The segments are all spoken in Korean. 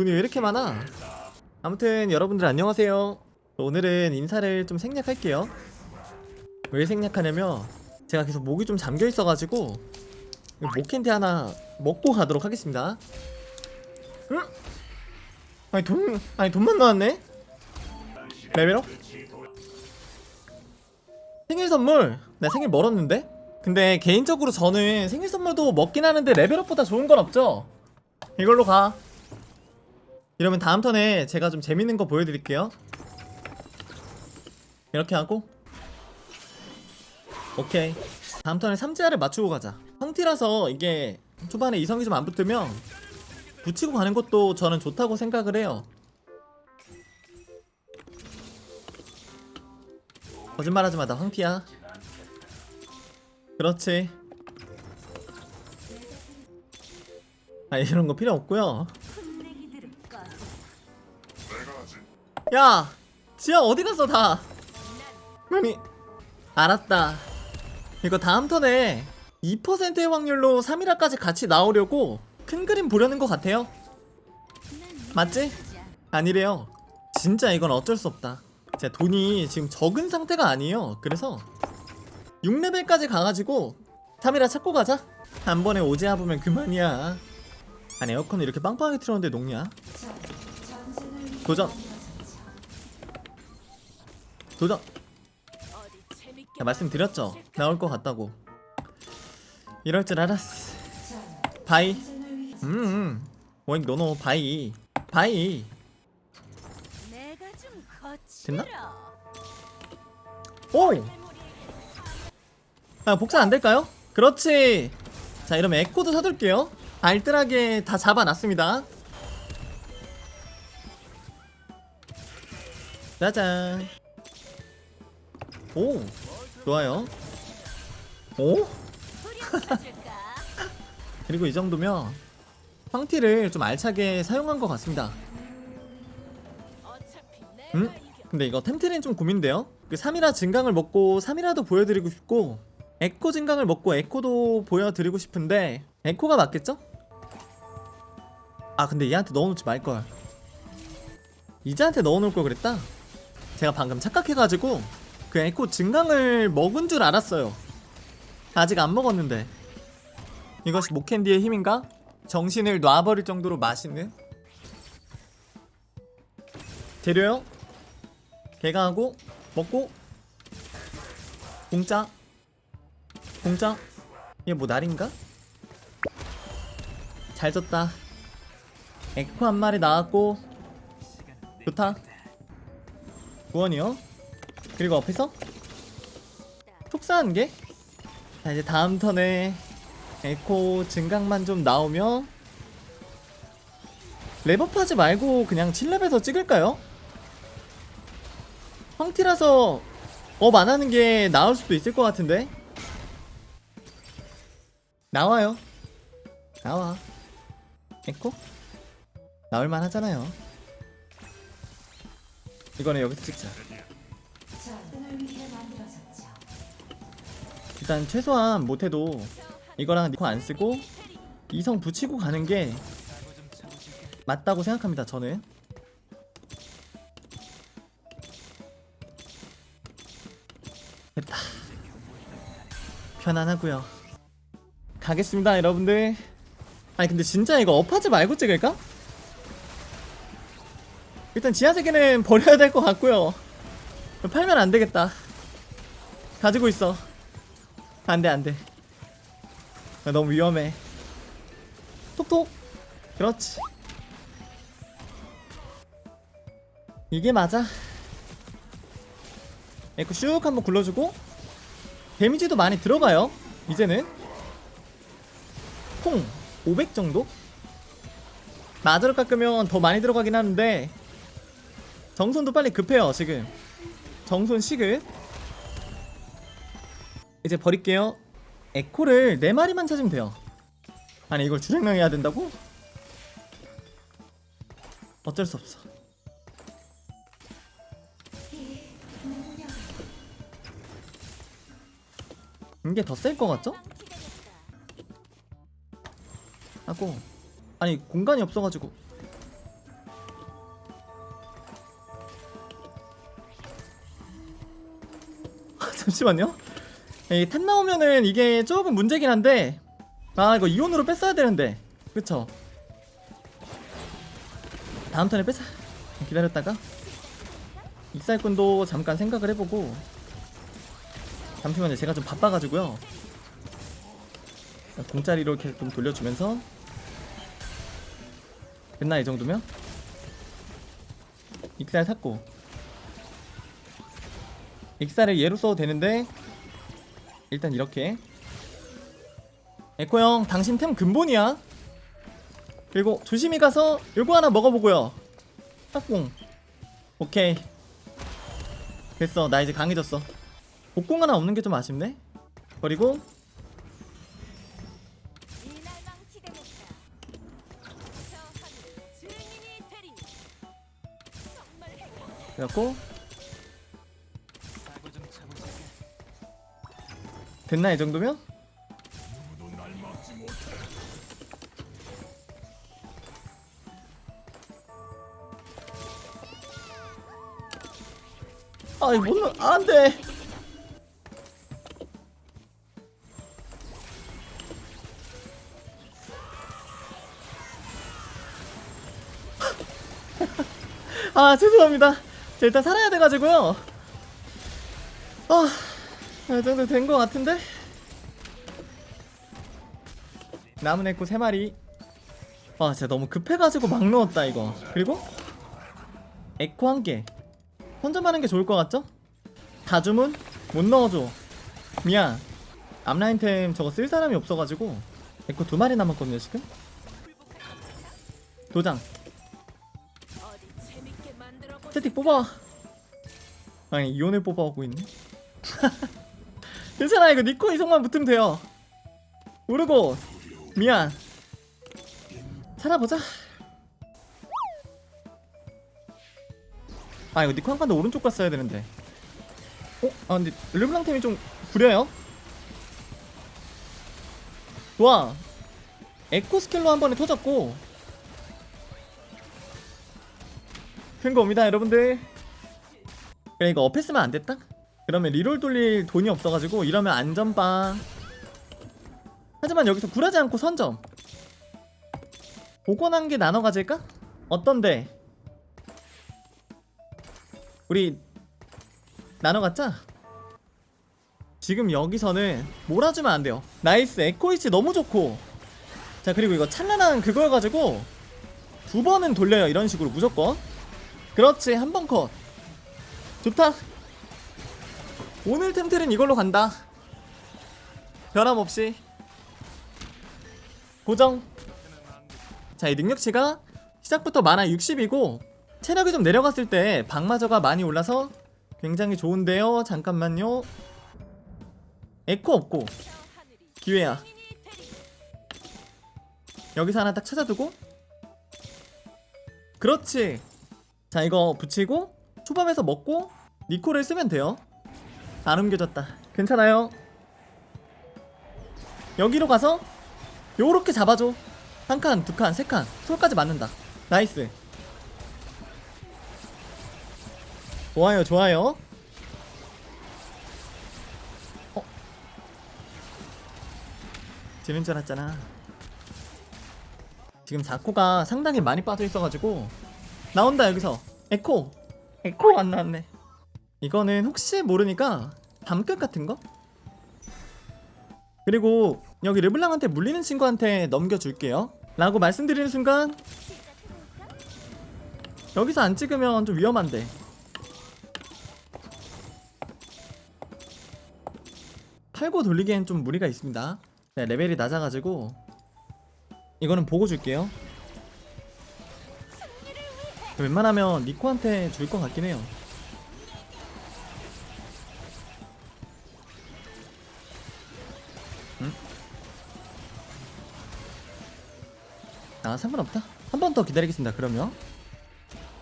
돈이 왜 이렇게 많아? 아무튼 여러분들 안녕하세요. 오늘은 인사를 좀 생략할게요. 왜 생략하냐면 제가 계속 목이 좀 잠겨 있어가지고 목캔디 하나 먹고 가도록 하겠습니다. 응? 아니 돈 아니 돈만 나왔네? 레벨업? 생일 선물 나 생일 멀었는데? 근데 개인적으로 저는 생일 선물도 먹긴 하는데 레벨업보다 좋은 건 없죠? 이걸로 가 이러면 다음 턴에 제가 좀 재밌는 거 보여드릴게요. 이렇게 하고. 오케이. 다음 턴에 삼지아를 맞추고 가자. 황티라서 이게 초반에 이성이 좀 안 붙으면 붙이고 가는 것도 저는 좋다고 생각을 해요. 거짓말하지 마나 황티야. 그렇지. 아 이런 거 필요 없고요 야 지하 어디 갔어 다? 아니 알았다. 이거 다음 턴에 2%의 확률로 3이라까지 같이 나오려고 큰 그림 보려는 것 같아요. 맞지? 아니래요. 진짜 이건 어쩔 수 없다. 제가 돈이 지금 적은 상태가 아니에요. 그래서 6레벨까지 가가지고 3이라 찾고 가자. 한 번에 오지 아보면 그만이야. 아니 에어컨을 이렇게 빵빵하게 틀었는데 녹냐? 도전 도전. 야, 말씀드렸죠. 나올 것 같다고. 이럴 줄 알았어. 바이. 음 원익 노노 바이. 바이. 됐나? 오! 아 복사 안 될까요? 그렇지. 자 이러면 에코도 사둘게요. 알뜰하게 다 잡아놨습니다. 짜잔 오 좋아요 오? 그리고 이 정도면 황티를 좀 알차게 사용한 것 같습니다 음? 근데 이거 템트린 좀 고민돼요. 그 3이라 증강을 먹고 3이라도 보여드리고 싶고 에코 증강을 먹고 에코도 보여드리고 싶은데 에코가 맞겠죠? 아 근데 얘한테 넣어놓지 말걸 이자한테 넣어놓을 걸 그랬다? 제가 방금 착각해가지고 그 에코 증강을 먹은 줄 알았어요. 아직 안 먹었는데. 이것이 목캔디의 힘인가? 정신을 놔버릴 정도로 맛있는? 재료요? 개가 하고 먹고? 공짜? 공짜? 이게 뭐 날인가? 잘 졌다. 에코 한 마리 나왔고. 좋다. 구원이요 그리고 앞에서 톡사한 게? 자 이제 다음 턴에 에코 증강만 좀 나오면 레버파지 말고 그냥 7렙에서 찍을까요? 황티라서 업 안하는 게 나을 수도 있을 것 같은데 나와요 나와 에코? 나올만 하잖아요 이거는 여기서 찍자 일단 최소한 못해도 이거랑 니코 안 쓰고 이성 붙이고 가는 게 맞다고 생각합니다 저는. 됐다. 편안하고요. 가겠습니다 여러분들. 아니 근데 진짜 이거 업하지 말고 찍을까? 일단 지하세계는 버려야 될 것 같고요. 팔면 안 되겠다. 가지고 있어 안돼 안돼. 아, 너무 위험해. 톡톡. 그렇지. 이게 맞아. 에코 슉 한번 굴러주고 데미지도 많이 들어가요. 이제는 콩 500 정도? 마저로 깎으면 더 많이 들어가긴 하는데 정손도 빨리 급해요 지금. 정손 시급 이제 버릴게요. 에코를 4마리만 찾으면 돼요. 아니 이걸 주행명 해야 된다고? 어쩔 수 없어. 이게 더 셀 것 같죠? 하고 아니 공간이 없어가지고. 잠시만요. 이템 나오면은 이게 조금 문제긴 한데 아 이거 이온으로 뺐어야 되는데. 그쵸? 다음 턴에 뺐어. 기다렸다가. 익살꾼도 잠깐 생각을 해보고. 잠시만요. 제가 좀 바빠가지고요. 공짜리로 이렇게 좀 돌려주면서. 됐나 이 정도면? 익살 샀고. 익살을 얘로 써도 되는데 일단 이렇게. 에코 형 당신 템 근본이야. 그리고 조심히 가서 요거 하나 먹어보고요. 딱공 오케이. 됐어. 나 이제 강해졌어. 복공 하나 없는 게 좀 아쉽네. 행복. 그래갖고 됐나 이 정도면? 아 이거 못 넣... 안돼! 아 죄송합니다. 저 일단 살아야 돼가지고요. 아, 이 정도 된것 같은데? 남은 애코 3마리 와 진짜 너무 급해가지고 막 넣었다 이거 그리고 에코 한개 혼자만하는 게 좋을 것 같죠? 다 주문? 못 넣어줘 미안 앞라인템 저거 쓸 사람이 없어가지고 에코 두 마리 남았거든요 지금 도장. 스태틱 뽑아 아니 이온을 뽑아오고 있네 괜찮아 이거 니코 이성만 붙으면 돼요. 모르고. 미안. 살아보자. 아 이거 니코 한 칸도 오른쪽 갔어야 되는데. 어? 아 근데 르블랑 템이 좀 구려요? 좋아. 에코 스킬로 한 번에 터졌고. 큰 거 옵니다 여러분들. 그래 이거 업했으면 안 됐다? 그러면 리롤 돌릴 돈이 없어가지고 이러면 안전빵. 하지만 여기서 굴하지 않고 선점. 복원 한개 나눠 가질까? 어떤데? 우리 나눠 갖자? 지금 여기서는 몰아주면 안 돼요. 나이스. 에코이치 너무 좋고. 자 그리고 이거 찬란한 그걸 가지고 두 번은 돌려요. 이런 식으로 무조건. 그렇지. 한 번 컷. 좋다 오늘 템틀은 이걸로 간다. 변함없이. 고정. 자 이 능력치가 시작부터 만화 60이고 체력이 좀 내려갔을 때 박마저가 많이 올라서 굉장히 좋은데요. 잠깐만요. 에코 없고. 기회야. 여기서 하나 딱 찾아두고. 그렇지. 자 이거 붙이고 초밥에서 먹고 니코를 쓰면 돼요 안 옮겨졌다. 괜찮아요. 여기로 가서 요렇게 잡아줘. 한 칸, 두 칸, 세 칸, 솔까지 맞는다. 나이스. 좋아요 좋아요. 어? 지는 줄 알았잖아. 지금 자코가 상당히 많이 빠져 있어가지고 나온다 여기서. 에코. 에코 안 나왔네 이거는 혹시 모르니까 담끝 같은 거? 그리고 여기 르블랑한테 물리는 친구한테 넘겨줄게요. 라고 말씀드리는 순간? 여기서 안 찍으면 좀 위험한데. 팔고 돌리기엔 좀 무리가 있습니다. 네, 레벨이 낮아가지고 이거는 보고 줄게요. 웬만하면 니코한테 줄 것 같긴 해요 아 상관없다. 한 번 더 기다리겠습니다 그러면.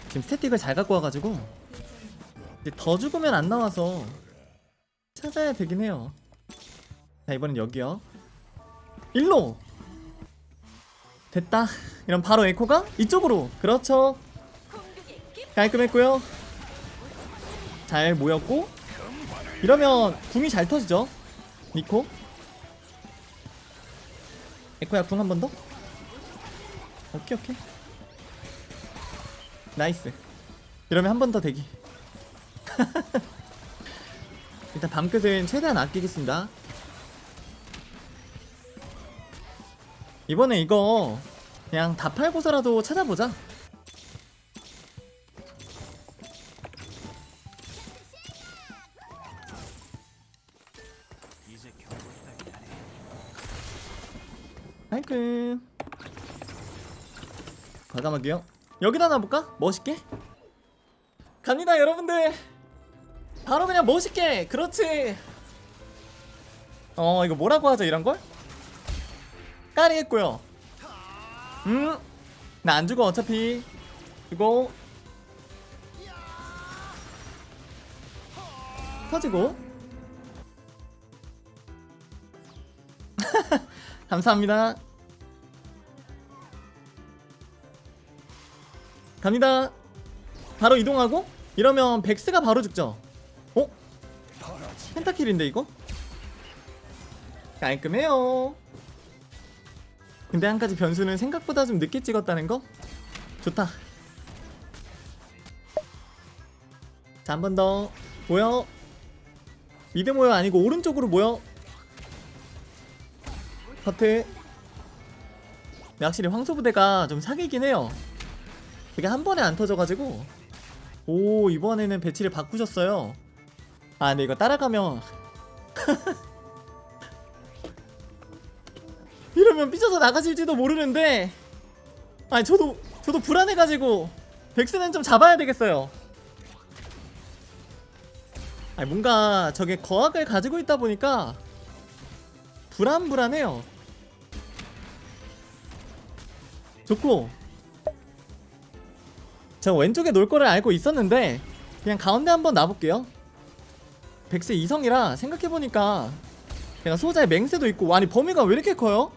지금 스태틱을 잘 갖고 와가지고. 이제 더 죽으면 안 나와서 찾아야 되긴 해요. 자 이번엔 여기요. 일로! 됐다. 이럼 바로 에코가 이쪽으로. 그렇죠. 깔끔했고요. 잘 모였고. 이러면 궁이 잘 터지죠? 니코? 에코야 궁 한 번 더? 오케이 오케이. 나이스. 이러면 한 번 더 대기. 일단 밤끝은 최대한 아끼겠습니다. 이번에 이거 그냥 다 팔고서라도 찾아보자 과감하게요. 여기다 놔볼까? 멋있게? 갑니다 여러분들. 바로 그냥 멋있게. 그렇지. 어 이거 뭐라고 하죠 이런걸? 까리했고요. 음 나 안 죽어 어차피. 이거 터지고. 감사합니다 갑니다. 바로 이동하고 이러면 백스가 바로 죽죠. 어? 펜타킬인데 이거? 깔끔해요. 근데 한 가지 변수는 생각보다 좀 늦게 찍었다는 거? 좋다. 자 한 번 더. 모여. 미드 모여 아니고 오른쪽으로 모여. 근데 확실히 황소부대가 좀 사기긴 해요 그게 한 번에 안 터져가지고. 오 이번에는 배치를 바꾸셨어요. 아 근데 이거 따라가면 이러면 삐져서 나가실지도 모르는데. 아니 저도 저도 불안해가지고 백스는 좀 잡아야 되겠어요. 아니 뭔가 저게 거학을 가지고 있다 보니까 불안불안해요. 좋고 저 왼쪽에 놀 거를 알고 있었는데 그냥 가운데 한번 놔볼게요 백스 이성이라 생각해보니까 그냥 소자에 맹세도 있고 아니 범위가 왜 이렇게 커요?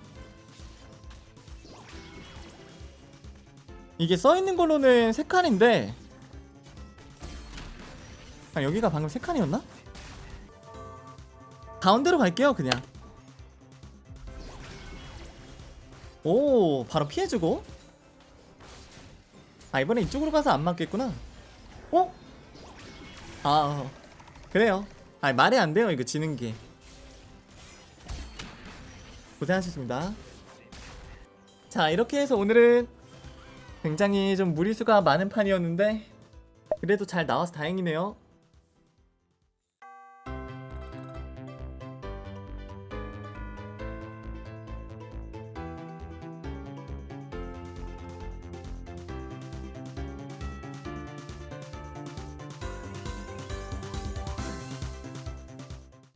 이게 써있는 걸로는 3칸인데 아 여기가 방금 3칸이었나? 가운데로 갈게요 그냥 오 바로 피해주고 아 이번에 이쪽으로 가서 안 맞겠구나. 어? 아 어. 그래요. 아 말이 안 돼요 이거 지는 게. 고생하셨습니다. 자 이렇게 해서 오늘은 굉장히 좀 무리수가 많은 판이었는데 그래도 잘 나와서 다행이네요